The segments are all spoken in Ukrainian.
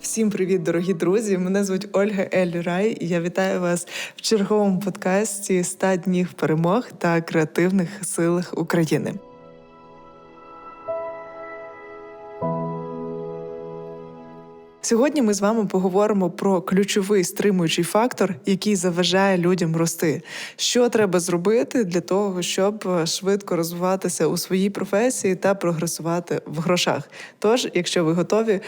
Всім привіт, дорогі друзі! Мене звуть Ольга Ель Рай, і я вітаю вас в черговому подкасті «100 днів перемог та креативних силах України. Сьогодні ми з вами поговоримо про ключовий стримуючий фактор, який заважає людям рости. Що треба зробити для того, щоб швидко розвиватися у своїй професії та прогресувати в грошах. Тож, якщо ви готові,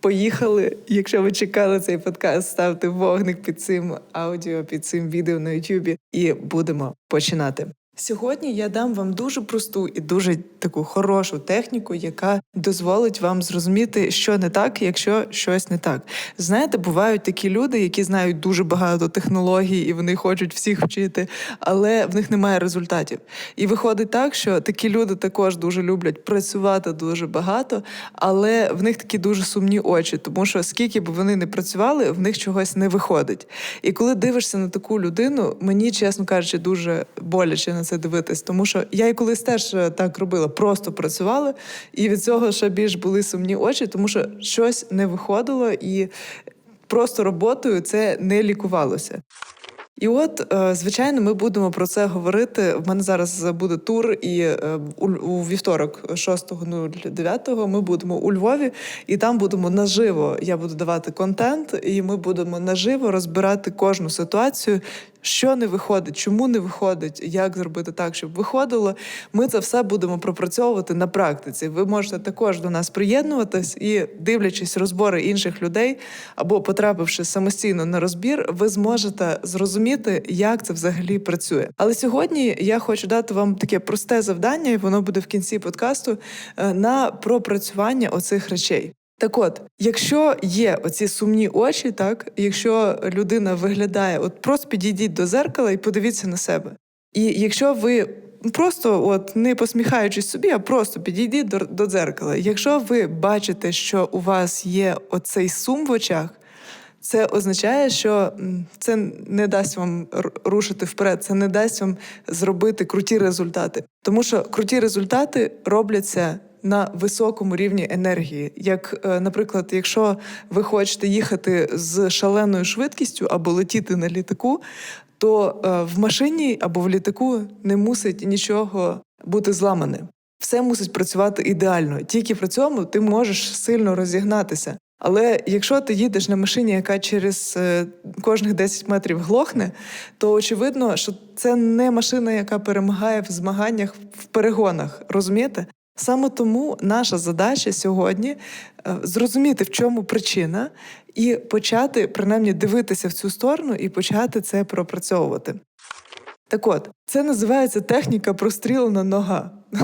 Поїхали. Якщо ви чекали цей подкаст, ставте вогник під цим аудіо, під цим відео на Ютубі, і будемо починати. Сьогодні я дам вам дуже просту і дуже таку хорошу техніку, яка дозволить вам зрозуміти, що не так, якщо щось не так. Знаєте, бувають такі люди, які знають дуже багато технологій, і вони хочуть всіх вчити, але в них немає результатів. І виходить так, що такі люди також дуже люблять працювати дуже багато, але в них такі дуже сумні очі, тому що скільки б вони не працювали, в них чогось не виходить. І коли дивишся на таку людину, мені чесно кажучи, дуже боляче на це дивитись, тому що я і колись теж е, так робила, просто працювала, і від цього ще більш були сумні очі, тому що щось не виходило, і просто роботою це не лікувалося. І от, е, звичайно, ми будемо про це говорити. В мене зараз буде тур, і е, у вівторок, 6.09, ми будемо у Львові, і там будемо наживо. Я буду давати контент, і ми будемо наживо розбирати кожну ситуацію, що не виходить, чому не виходить, як зробити так, щоб виходило. Ми це все будемо пропрацьовувати на практиці. Ви можете також до нас приєднуватись і, дивлячись розбори інших людей або потрапивши самостійно на розбір, ви зможете зрозуміти, як це взагалі працює. Але сьогодні я хочу дати вам таке просте завдання, і воно буде в кінці подкасту е, на пропрацювання оцих речей. Так от, якщо є оці сумні очі, так якщо людина виглядає, от просто підійдіть до зеркала і подивіться на себе. І якщо ви просто, от не посміхаючись собі, а просто підійдіть до, до дзеркала. Якщо ви бачите, що у вас є оцей сум в очах, це означає, що це не дасть вам рушити вперед, це не дасть вам зробити круті результати. Тому що круті результати робляться на високому рівні енергії. Як, е, наприклад, якщо ви хочете їхати з шаленою швидкістю або летіти на літаку, то е, в машині або в літаку не мусить нічого бути зламаним. Все мусить працювати ідеально. Тільки при цьому ти можеш сильно розігнатися. Але якщо ти їдеш на машині, яка через е, кожних 10 метрів глохне, то очевидно, що це не машина, яка перемагає в змаганнях в перегонах. Розумієте? Саме тому наша задача сьогодні е, зрозуміти, в чому причина, і почати принаймні дивитися в цю сторону і почати це пропрацьовувати. Так от, це називається техніка прострілена нога.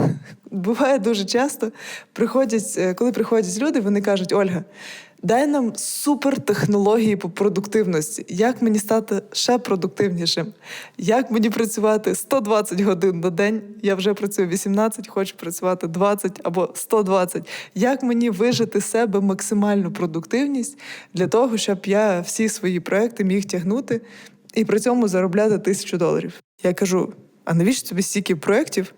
Буває дуже часто, приходять, е, коли приходять люди, вони кажуть, Ольга, Дай нам супертехнології по продуктивності. Як мені стати ще продуктивнішим? Як мені працювати 120 годин на день? Я вже працюю 18, хочу працювати 20 або 120. Як мені вижити себе максимальну продуктивність для того, щоб я всі свої проекти міг тягнути і при цьому заробляти тисячу доларів? Я кажу: а навіщо тобі стільки проєктів,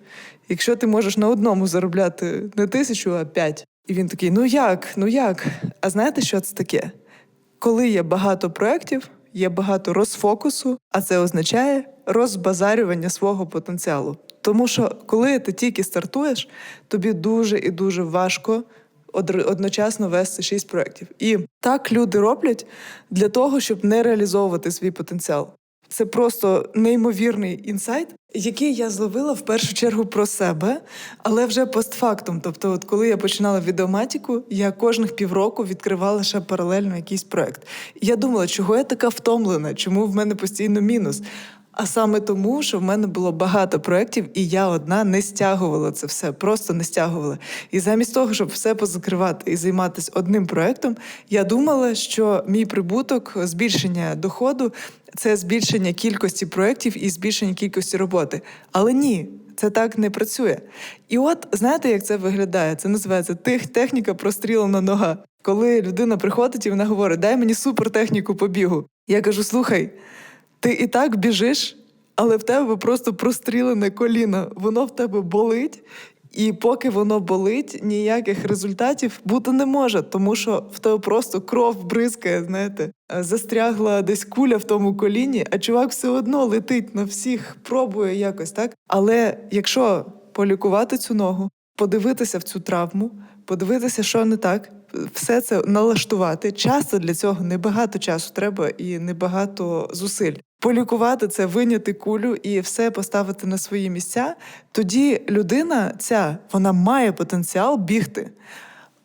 якщо ти можеш на одному заробляти не тисячу, а п'ять? І він такий: ну як, ну як? А знаєте, що це таке? Коли є багато проєктів, є багато розфокусу, а це означає розбазарювання свого потенціалу. Тому що коли ти тільки стартуєш, тобі дуже і дуже важко одночасно вести шість проєктів. І так люди роблять для того, щоб не реалізовувати свій потенціал. Це просто неймовірний інсайт, який я зловила в першу чергу про себе, але вже постфактум. Тобто, от коли я починала відеоматіку, я кожних півроку відкривала ще паралельно якийсь проект. Я думала, чого я така втомлена, чому в мене постійно мінус. А саме тому, що в мене було багато проєктів, і я одна не стягувала це все, просто не стягувала. І замість того, щоб все позакривати і займатися одним проєктом, я думала, що мій прибуток, збільшення доходу це збільшення кількості проєктів і збільшення кількості роботи. Але ні. Це так не працює. І от знаєте, як це виглядає? Це називається тих техніка прострілена нога. Коли людина приходить і вона говорить, дай мені супертехніку побігу. Я кажу: слухай, ти і так біжиш, але в тебе просто прострілене коліно, воно в тебе болить, І поки воно болить, ніяких результатів бути не може, тому що в тебе просто кров бризкає, знаєте, Е, застрягла десь куля в тому коліні, а чувак все одно летить на всіх, пробує якось так. Але якщо полікувати цю ногу, подивитися в цю травму, подивитися, що не так, все це налаштувати. Часто для цього небагато часу треба і небагато зусиль. Полікувати це, виняти кулю і все поставити на свої місця. Тоді людина, ця вона має потенціал бігти,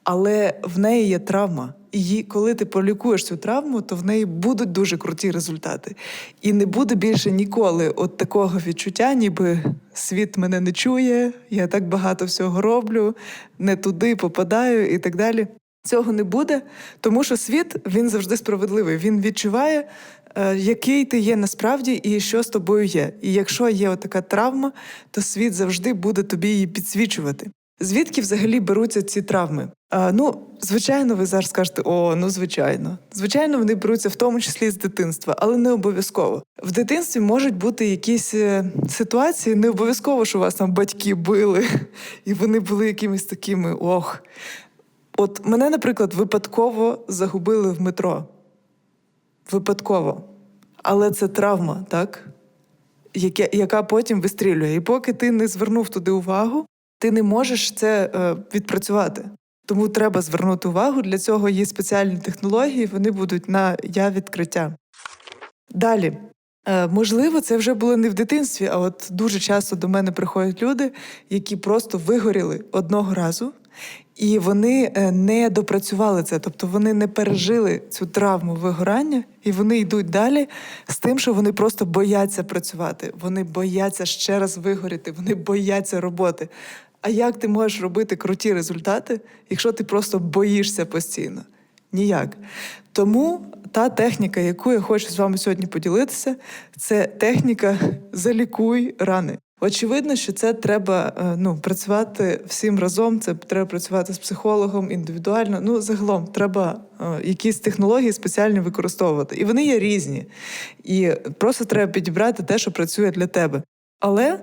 але в неї є травма. І коли ти полікуєш цю травму, то в неї будуть дуже круті результати. І не буде більше ніколи от такого відчуття, ніби світ мене не чує, я так багато всього роблю, не туди попадаю і так далі. Цього не буде, тому що світ він завжди справедливий. Він відчуває, е, який ти є насправді і що з тобою є. І якщо є така травма, то світ завжди буде тобі її підсвічувати. Звідки взагалі беруться ці травми? А, ну, звичайно, ви зараз скажете, о, ну звичайно. Звичайно, вони беруться в тому числі з дитинства, але не обов'язково. В дитинстві можуть бути якісь е, ситуації, не обов'язково, що вас там батьки били, і вони були якимись такими ох. От мене, наприклад, випадково загубили в метро. Випадково. Але це травма, так? Яке, яка потім вистрілює. І поки ти не звернув туди увагу, ти не можеш це е, відпрацювати. Тому треба звернути увагу. Для цього є спеціальні технології, вони будуть на я відкриття. Далі. Е, Можливо, це вже було не в дитинстві, а от дуже часто до мене приходять люди, які просто вигоріли одного разу, і вони е, не допрацювали це, тобто вони не пережили цю травму вигорання, і вони йдуть далі з тим, що вони просто бояться працювати, вони бояться ще раз вигоріти, вони бояться роботи. А як ти можеш робити круті результати, якщо ти просто боїшся постійно? Ніяк. Тому та техніка, яку я хочу з вами сьогодні поділитися, це техніка залікуй рани. Очевидно, що це треба е, ну, працювати всім разом. Це треба працювати з психологом індивідуально. Ну, загалом, треба е, якісь технології спеціально використовувати. І вони є різні. І просто треба підібрати те, що працює для тебе. Але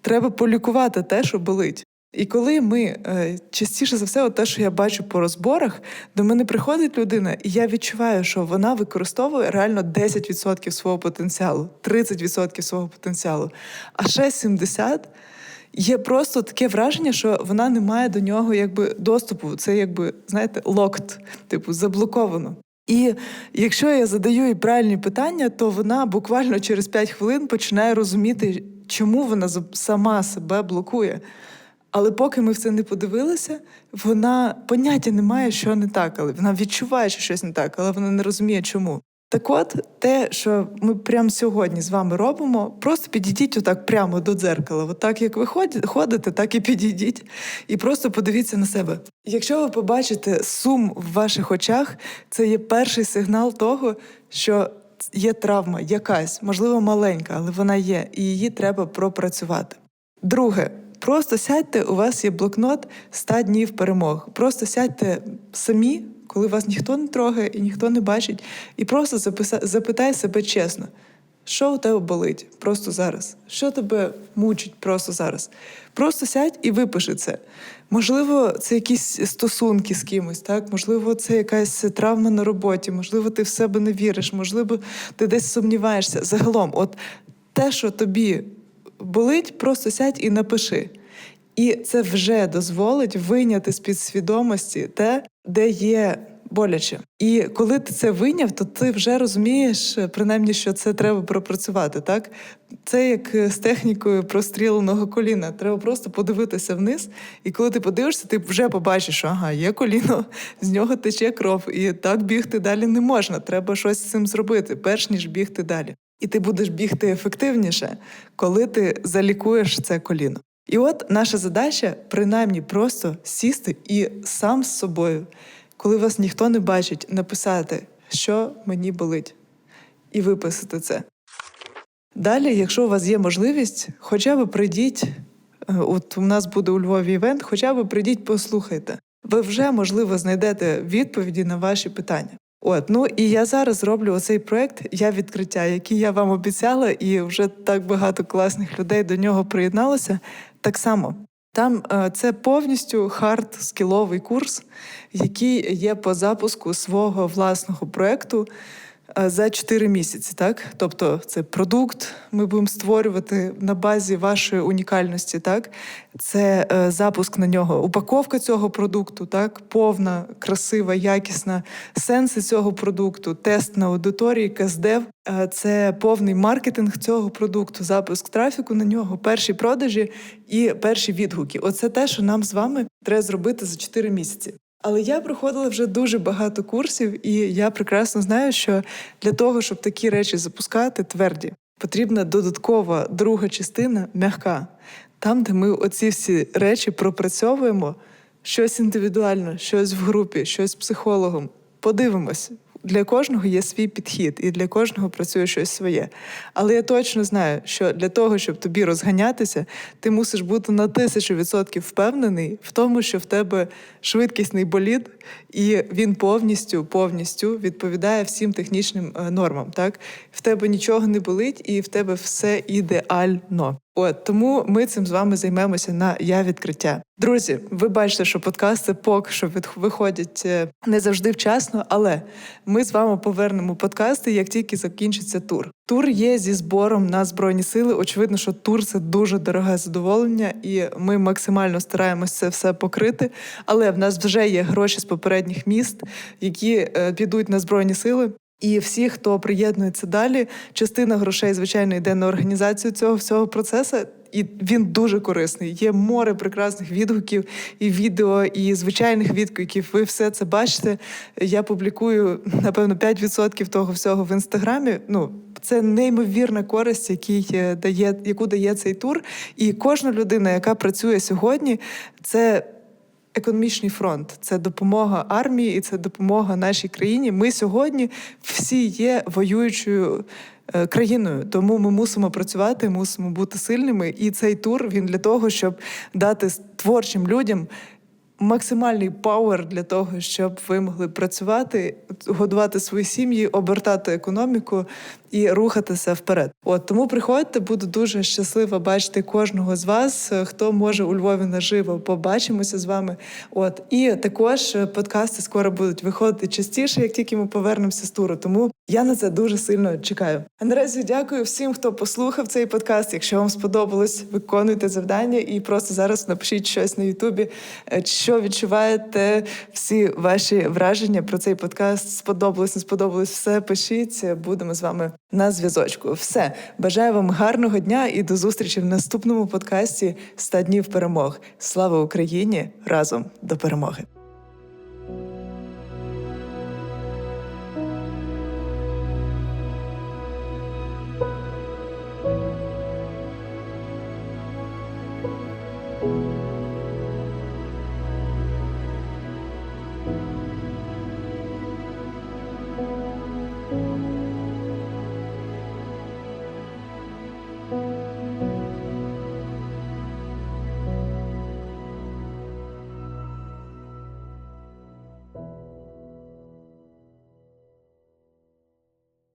треба полікувати те, що болить. І коли ми е, частіше за все, от те, що я бачу по розборах, до мене приходить людина, і я відчуваю, що вона використовує реально 10% свого потенціалу, 30% свого потенціалу, а ще 70% є просто таке враження, що вона не має до нього якби доступу. Це якби знаєте, локт, типу заблоковано. І якщо я задаю їй правильні питання, то вона буквально через 5 хвилин починає розуміти, чому вона сама себе блокує. Але поки ми в це не подивилися, вона поняття не має, що не так, але вона відчуває, що щось не так, але вона не розуміє, чому. Так от, те, що ми прямо сьогодні з вами робимо, просто підійдіть отак прямо до дзеркала. От так як ви ходите, так і підійдіть, і просто подивіться на себе. Якщо ви побачите сум в ваших очах, це є перший сигнал того, що є травма якась, можливо, маленька, але вона є, і її треба пропрацювати. Друге, просто сядьте, у вас є блокнот 100 днів перемог. Просто сядьте самі, коли вас ніхто не трогає і ніхто не бачить, і просто записа- запитай себе чесно, що у тебе болить просто зараз, що тебе мучить просто зараз. Просто сядь і випиши це. Можливо, це якісь стосунки з кимось, так? Можливо, це якась травма на роботі, можливо, ти в себе не віриш, можливо, ти десь сумніваєшся. Загалом, от те, що тобі болить, просто сядь і напиши. І це вже дозволить вийняти з підсвідомості те, де є боляче. І коли ти це вийняв, то ти вже розумієш, е, принаймні, що це треба пропрацювати. Так це як е, з технікою простріленого коліна. Треба просто подивитися вниз. І коли ти подивишся, ти вже побачиш, що ага, є коліно, з нього тече кров, і так бігти далі не можна. Треба щось з цим зробити, перш ніж бігти далі. І ти будеш бігти ефективніше, коли ти залікуєш це коліно. І от наша задача принаймні просто сісти і сам з собою, коли вас ніхто не бачить, написати, що мені болить, і виписати це. Далі, якщо у вас є можливість, хоча б прийдіть, е, от у нас буде у Львові івент, хоча б прийдіть, послухайте. Ви вже, можливо, знайдете відповіді на ваші питання. От, ну і я зараз роблю оцей проект Я відкриття, який я вам обіцяла, і вже так багато класних людей до нього приєдналося. Так само Там е, це повністю хард скіловий курс, який є по запуску свого власного проекту за 4 місяці. Так, тобто, це продукт. Ми будемо створювати на базі вашої унікальності. Так, це е, запуск на нього, упаковка цього продукту, так, повна, красива, якісна, сенси цього продукту, тест на аудиторії, КСДЕВ. Е, Це повний маркетинг цього продукту, запуск трафіку на нього, перші продажі і перші відгуки. Оце те, що нам з вами треба зробити за 4 місяці. Але я проходила вже дуже багато курсів, і я прекрасно знаю, що для того, щоб такі речі запускати тверді, потрібна додаткова друга частина м'яка. Там, де ми оці всі речі пропрацьовуємо, щось індивідуально, щось в групі, щось з психологом. Подивимось. Для кожного є свій підхід, і для кожного працює щось своє. Але я точно знаю, що для того, щоб тобі розганятися, ти мусиш бути на тисячу відсотків впевнений в тому, що в тебе швидкісний болід, і він повністю повністю відповідає всім технічним е, нормам. Так в тебе нічого не болить, і в тебе все ідеально. От тому ми цим з вами займемося на я відкриття. Друзі, ви бачите, що подкасти поки що виходять е, не завжди вчасно, але ми з вами повернемо подкасти, як тільки закінчиться тур. Тур є зі збором на збройні сили. Очевидно, що тур це дуже дороге задоволення, і ми максимально стараємось це все покрити. Але в нас вже є гроші з попередніх міст, які е, підуть на збройні сили. І всі, хто приєднується далі, частина грошей, звичайно, йде на організацію цього всього процесу. І він дуже корисний. Є море прекрасних відгуків і відео, і звичайних відгуків. Ви все це бачите. Я публікую напевно 5% того всього в інстаграмі. Ну це неймовірна користь, який е, дає, яку дає цей тур. І кожна людина, яка працює сьогодні, це економічний фронт, це допомога армії і це допомога нашій країні. Ми сьогодні всі є воюючою е, країною, тому ми мусимо працювати, мусимо бути сильними. І цей тур він для того, щоб дати творчим людям. Максимальний пауер для того, щоб ви могли працювати, годувати свої сім'ї, обертати економіку і рухатися вперед. От тому приходьте, буду дуже щаслива бачити кожного з вас, е, хто може у Львові наживо. Побачимося з вами. От і також е, подкасти скоро будуть виходити частіше, як тільки ми повернемося з туру. Тому я на це дуже сильно чекаю. А наразі дякую всім, хто послухав цей подкаст. Якщо вам сподобалось, виконуйте завдання і просто зараз напишіть щось на Ютубі, е, що відчуваєте, всі ваші враження про цей подкаст. Сподобалось, не сподобалось, все пишіть. Будемо з вами на зв'язочку. Все бажаю вам гарного дня і до зустрічі в наступному подкасті «100 днів перемог. Слава Україні! Разом до перемоги!